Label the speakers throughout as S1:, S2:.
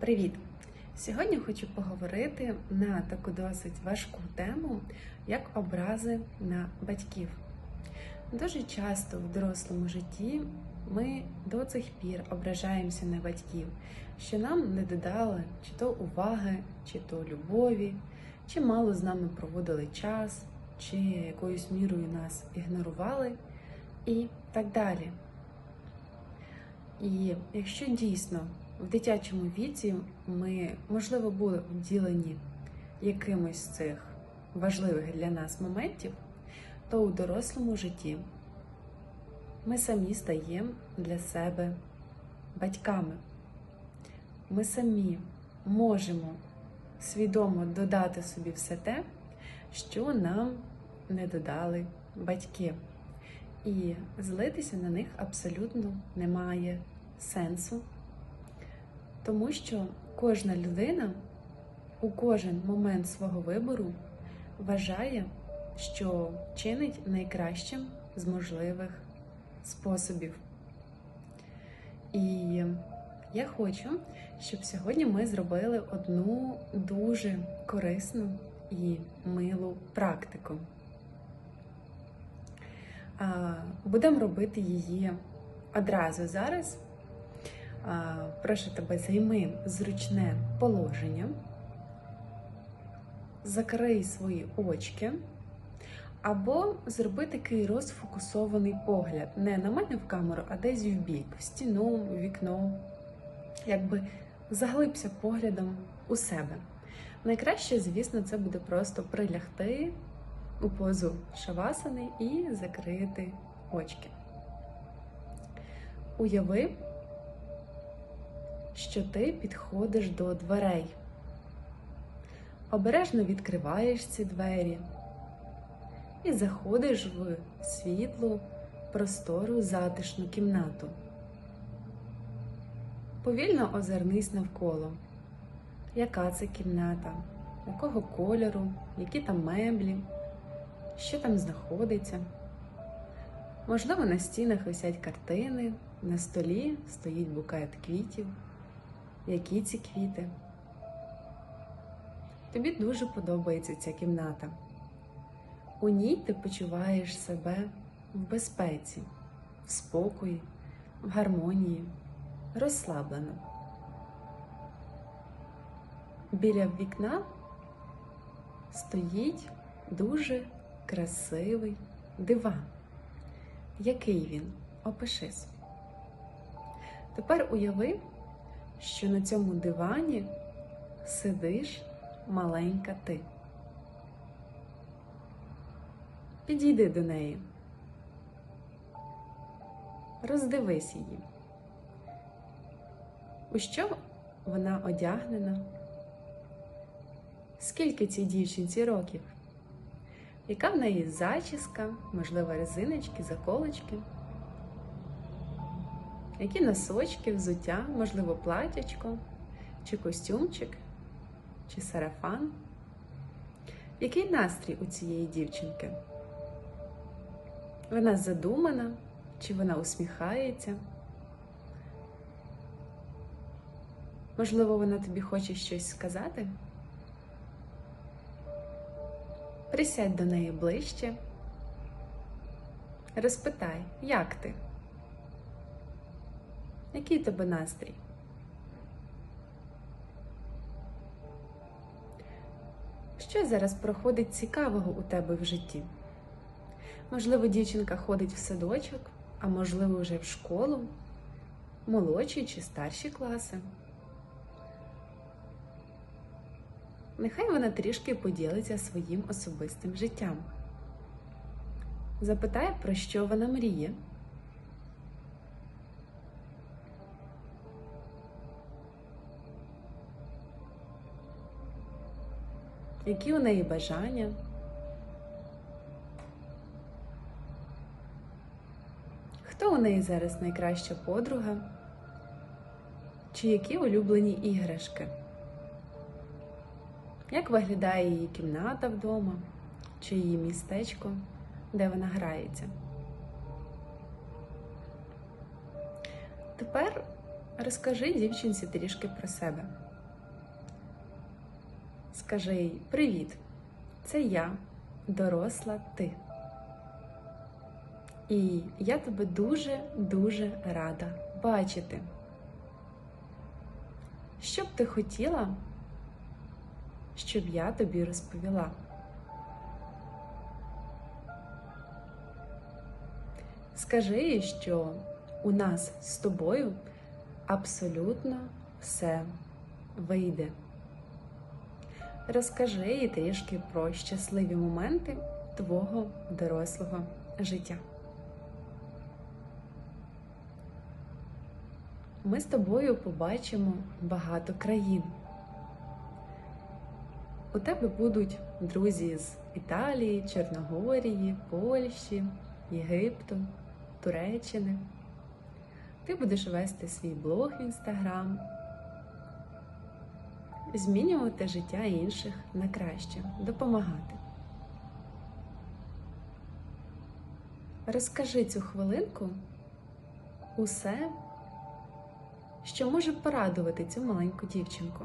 S1: Привіт! Сьогодні хочу поговорити на таку досить важку тему, як образи на батьків. Дуже часто в дорослому житті ми до цих пір ображаємося на батьків, що нам не додали чи то уваги, чи то любові, чи мало з нами проводили час, чи якоюсь мірою нас ігнорували і так далі. І якщо дійсно в дитячому віці ми, можливо, були обділені якимось з цих важливих для нас моментів, то у дорослому житті ми самі стаємо для себе батьками. Ми самі можемо свідомо додати собі все те, що нам не додали батьки. І злитися на них абсолютно немає сенсу, тому що кожна людина у кожен момент свого вибору вважає, що чинить найкращим з можливих способів. І я хочу, щоб сьогодні ми зробили одну дуже корисну і милу практику. Будемо робити її одразу зараз. Прошу тебе, займи зручне положення, закрий свої очки, або зроби такий розфокусований погляд. Не на мене в камеру, а десь в бік, в стіну, в вікно. Якби заглибся поглядом у себе. Найкраще, звісно, це буде просто прилягти у позу шавасани і закрити очки. Уяви, що ти підходиш до дверей. Обережно відкриваєш ці двері і заходиш в світлу, простору, затишну кімнату. Повільно озирнись навколо. Яка це кімната, якого кольору, які там меблі, що там знаходиться. Можливо, на стінах висять картини, на столі стоїть букет квітів. Які ці квіти? Тобі дуже подобається ця кімната. У ній ти почуваєш себе в безпеці, в спокої, в гармонії, розслаблено. Біля вікна стоїть дуже красивий диван. Який він? Опишись. Тепер уяви, що на цьому дивані сидиш маленька ти. Підійди до неї, роздивись її. У що вона одягнена? Скільки цій дівчинці років? Яка в неї зачіска, можливо, резиночки, заколочки? Які носочки, взуття, можливо, платячко, чи костюмчик, чи сарафан? Який настрій у цієї дівчинки? Вона задумана, чи вона усміхається? Можливо, вона тобі хоче щось сказати? Присядь до неї ближче, розпитай, як ти? Який тебе настрій? Що зараз проходить цікавого у тебе в житті? Можливо, дівчинка ходить в садочок, а можливо, вже в школу, молодші чи старші класи. Нехай вона трішки поділиться своїм особистим життям. Запитай, про що вона мріє. Які у неї бажання? Хто у неї зараз найкраща подруга? Чи які улюблені іграшки? Як виглядає її кімната вдома, чи її містечко, де вона грається? Тепер розкажи дівчинці трішки про себе. Скажи їй привіт, це я, доросла ти. І я тебе дуже-дуже рада бачити. Що б ти хотіла, щоб я тобі розповіла? Скажи їй, що у нас з тобою абсолютно все вийде. Розкажи їй трішки про щасливі моменти твого дорослого життя. Ми з тобою побачимо багато країн. У тебе будуть друзі з Італії, Чорногорії, Польщі, Єгипту, Туреччини. Ти будеш вести свій блог в інстаграм, змінювати життя інших на краще, допомагати. Розкажи цю хвилинку усе, що може порадувати цю маленьку дівчинку.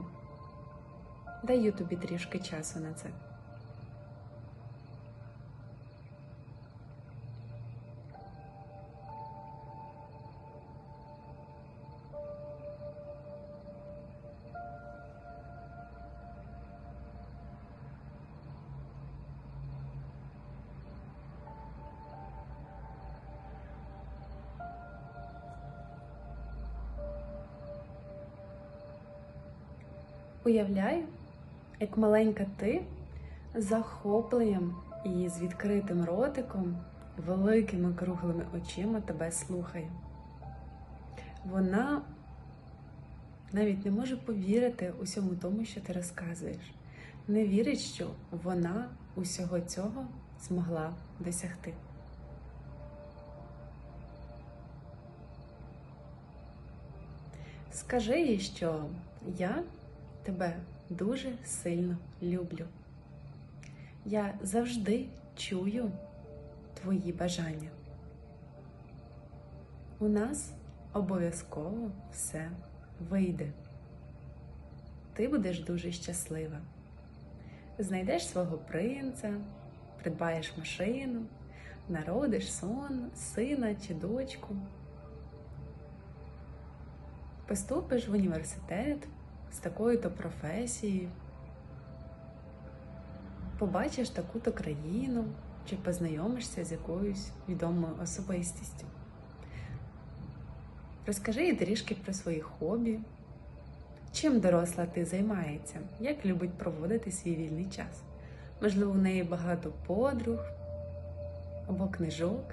S1: Даю тобі трішки часу на це. Уявляю, як маленька ти захопленням і з відкритим ротиком, великими круглими очима тебе слухає. Вона навіть не може повірити усьому тому, що ти розказуєш. Не вірить, що вона усього цього змогла досягти. Скажи їй, що я тебе дуже сильно люблю. Я завжди чую твої бажання. У нас обов'язково все вийде. Ти будеш дуже щаслива. Знайдеш свого принца, придбаєш машину, народиш сон, сина чи дочку. Поступиш в університет з такою-то професією, побачиш таку-то країну чи познайомишся з якоюсь відомою особистістю. Розкажи їй трішки про свої хобі, чим доросла ти займається, як любить проводити свій вільний час. Можливо, у неї багато подруг або книжок.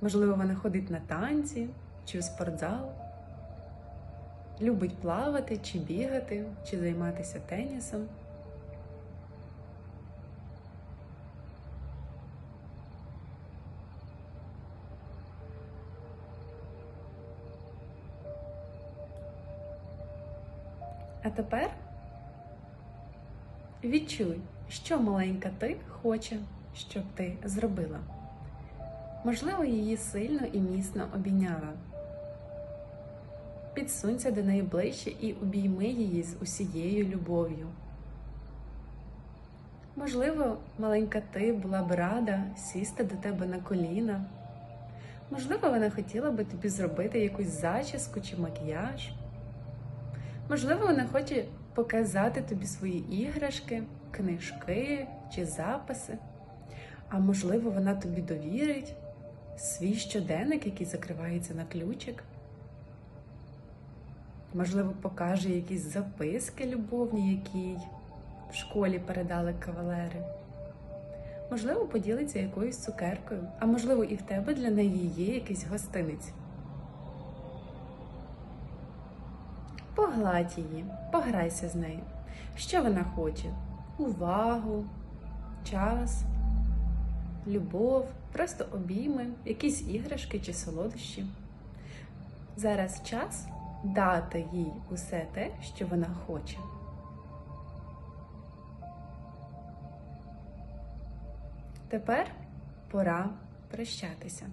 S1: Можливо, вона ходить на танці чи в спортзал любить плавати, чи бігати, чи займатися тенісом. А тепер відчуй, що маленька ти хоче, щоб ти зробила. Можливо, її сильно і міцно обійняла підсунься до неї ближче і обійми її з усією любов'ю. Можливо, маленька ти була б рада сісти до тебе на коліна. Можливо, вона хотіла би тобі зробити якусь зачіску чи макіяж. Можливо, вона хоче показати тобі свої іграшки, книжки чи записи. А можливо, вона тобі довірить свій щоденник, який закривається на ключик. Можливо, покаже якісь записки любовні, які в школі передали кавалери. Можливо, поділиться якоюсь цукеркою, а можливо, і в тебе для неї є якийсь гостинець. Погладь її, пограйся з нею. Що вона хоче? Увагу, час, любов, просто обійми, якісь іграшки чи солодощі. Зараз час дати їй усе те, що вона хоче. Тепер пора прощатися.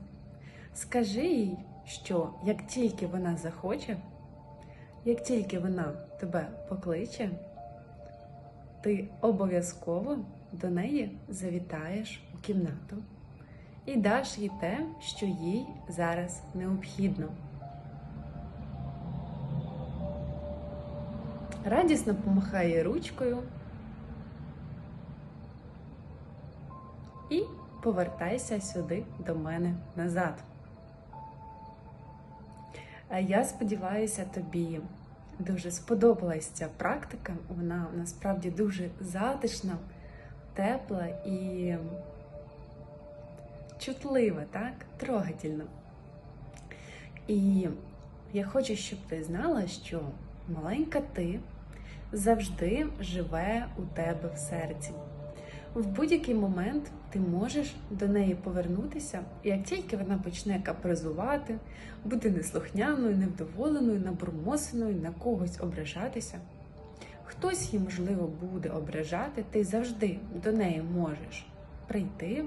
S1: Скажи їй, що як тільки вона захоче, як тільки вона тебе покличе, ти обов'язково до неї завітаєш у кімнату і даш їй те, що їй зараз необхідно. Радісно помахає ручкою і повертайся сюди до мене назад. Я сподіваюся, тобі дуже сподобалась ця практика. Вона насправді дуже затишна, тепла і чутлива, так? Трогательна. І я хочу, щоб ти знала, що маленька ти завжди живе у тебе в серці. В будь-який момент ти можеш до неї повернутися, як тільки вона почне капризувати, бути неслухняною, невдоволеною, набурмосеною, на когось ображатися, хтось її, можливо, буде ображати, ти завжди до неї можеш прийти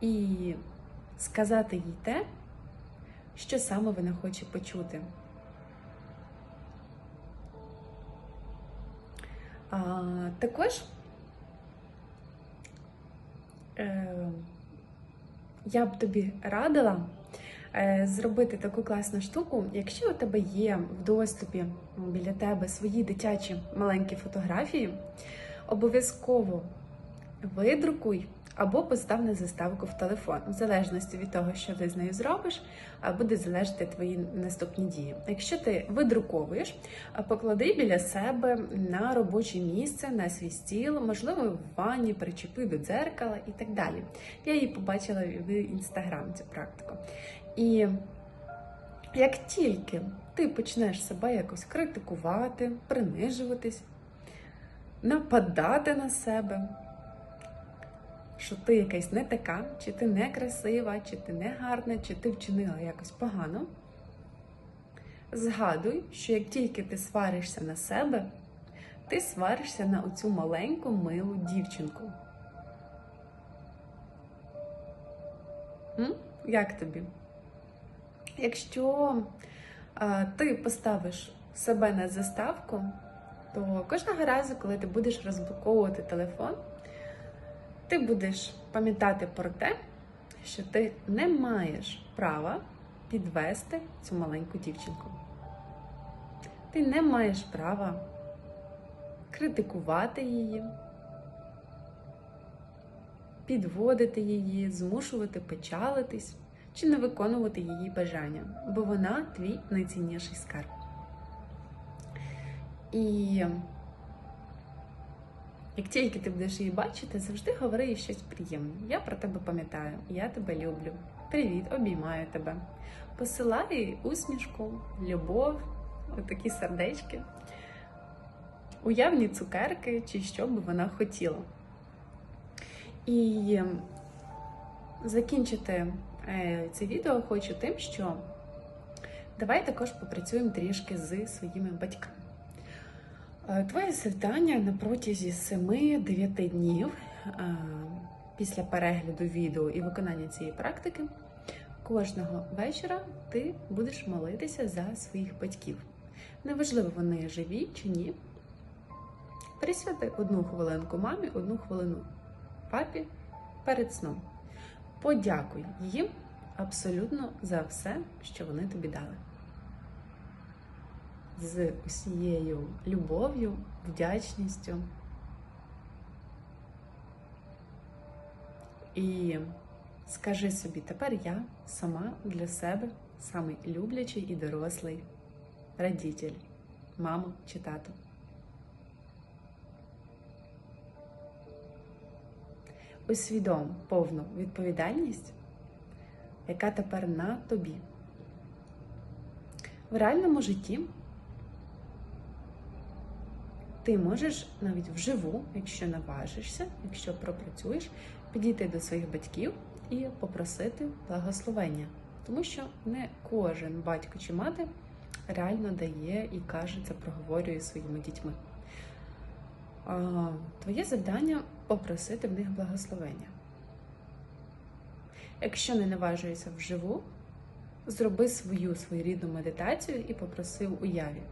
S1: і сказати їй те, що саме вона хоче почути. А, Також е, я б тобі радила е, зробити таку класну штуку, якщо у тебе є в доступі біля тебе свої дитячі маленькі фотографії, обов'язково видрукуй або постав на заставку в телефон. В залежності від того, що ти з нею зробиш, буде залежати твої наступні дії. Якщо ти видруковуєш, поклади біля себе на робоче місце, на свій стіл, можливо, в ванні, причепи до дзеркала і так далі. Я її побачила в інстаграм цю практику. І як тільки ти почнеш себе якось критикувати, принижуватись, нападати на себе, що ти якась не така, чи ти не красива, чи ти не гарна, чи ти вчинила якось погано. Згадуй, що як тільки ти сваришся на себе, ти сваришся на оцю маленьку милу дівчинку. М? Як тобі? Якщо а, ти поставиш себе на заставку, то кожного разу, коли ти будеш розблоковувати телефон, ти будеш пам'ятати про те, що ти не маєш права підвести цю маленьку дівчинку. Ти не маєш права критикувати її, підводити її, змушувати печалитись чи не виконувати її бажання, бо вона твій найцінніший скарб. І як тільки ти будеш її бачити, завжди говори їй щось приємне. Я про тебе пам'ятаю, я тебе люблю. Привіт, обіймаю тебе. Посилай їй усмішку, любов, отакі сердечки, уявні цукерки чи що би вона хотіла. І закінчити е, це відео хочу тим, що давай також попрацюємо трішки з своїми батьками. Е, твоє завдання на протязі 7-9 днів е, після перегляду відео і виконання цієї практики кожного вечора ти будеш молитися за своїх батьків. Неважливо, вони живі чи ні. Присвяти одну хвилинку мамі, одну хвилину папі перед сном. Подякуй їм абсолютно за все, що вони тобі дали з усією любов'ю, вдячністю. І скажи собі, тепер я сама для себе самий люблячий і дорослий радітель, мама чи тато. Усвідом повну відповідальність, яка тепер на тобі. В реальному житті ти можеш навіть вживу, якщо наважишся, якщо пропрацюєш, підійти до своїх батьків і попросити благословення. Тому що не кожен батько чи мати реально дає і каже це, проговорює своїми дітьми. Твоє завдання попросити в них благословення. Якщо не наважуєшся вживу, зроби свою своєрідну медитацію і попроси в уяві.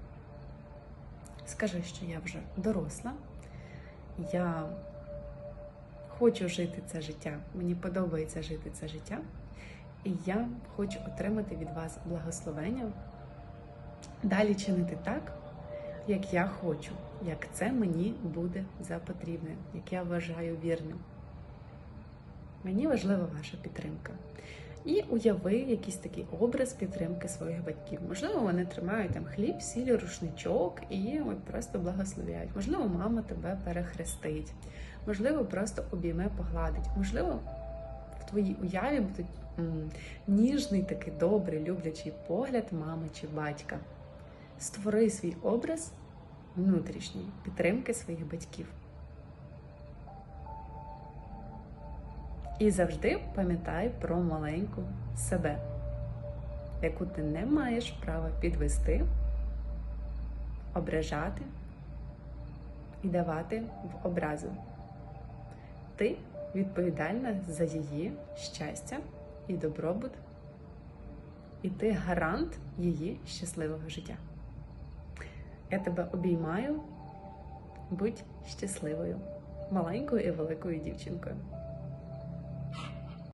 S1: Скажи, що я вже доросла, я хочу жити це життя, мені подобається жити це життя, і я хочу отримати від вас благословення, далі чинити так, як я хочу, як це мені буде за потрібне, як я вважаю вірним. Мені важлива ваша підтримка. І уяви якийсь такий образ підтримки своїх батьків. Можливо, вони тримають там хліб, сіль, рушничок і от просто благословляють. Можливо, мама тебе перехрестить, можливо, просто обійме, погладить. Можливо, в твоїй уяві буде ніжний, такий добрий, люблячий погляд мами чи батька. Створи свій образ внутрішній підтримки своїх батьків. І завжди пам'ятай про маленьку себе, яку ти не маєш права підвести, ображати і давати в образу. Ти відповідальна за її щастя і добробут, і ти гарант її щасливого життя. Я тебе обіймаю, будь щасливою, маленькою і великою дівчинкою.